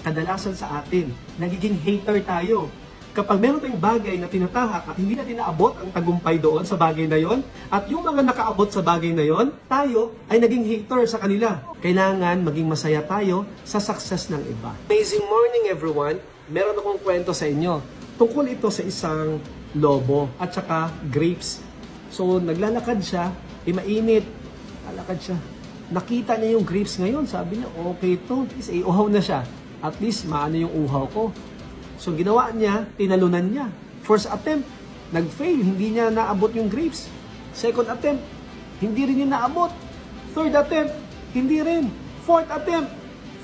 kadalasan sa atin, nagiging hater tayo. Kapag meron tayong bagay na tinatahak at hindi natin naabot ang tagumpay doon sa bagay na yon, at yung mga nakaabot sa bagay na yon, tayo ay naging hater sa kanila. Kailangan maging masaya tayo sa success ng iba. Amazing morning everyone! Meron akong kwento sa inyo. Tungkol ito sa isang lobo at saka grapes. So naglalakad siya, eh mainit. Lalakad siya. Nakita niya yung grapes ngayon. Sabi niya, okay to. Least, eh, uhaw na siya. At least, maano yung uhaw ko. So, ginawa niya, tinalunan niya. First attempt, nag-fail. Hindi niya naabot yung grapes. Second attempt, hindi rin niya naabot. Third attempt, hindi rin. Fourth attempt,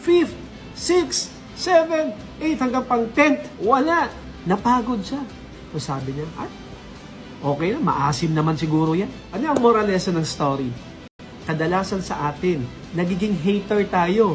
fifth, sixth, seventh, eighth, hanggang pang tenth, wala. Napagod siya. So, sabi niya, ay, okay na, maasim naman siguro yan. Ano ang moral lesson ng story? kadalasan sa atin, nagiging hater tayo.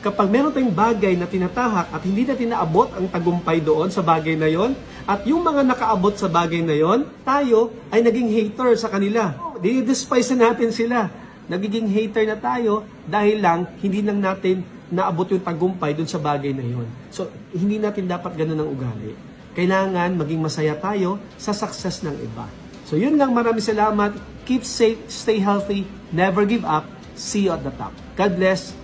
Kapag meron tayong bagay na tinatahak at hindi natin naabot ang tagumpay doon sa bagay na yon, at yung mga nakaabot sa bagay na yon, tayo ay naging hater sa kanila. Dinidespise na natin sila. Nagiging hater na tayo dahil lang hindi lang natin naabot yung tagumpay doon sa bagay na yon. So, hindi natin dapat ganun ang ugali. Kailangan maging masaya tayo sa success ng iba. So yun lang, maraming salamat. Keep safe, stay healthy, never give up. See you at the top. God bless.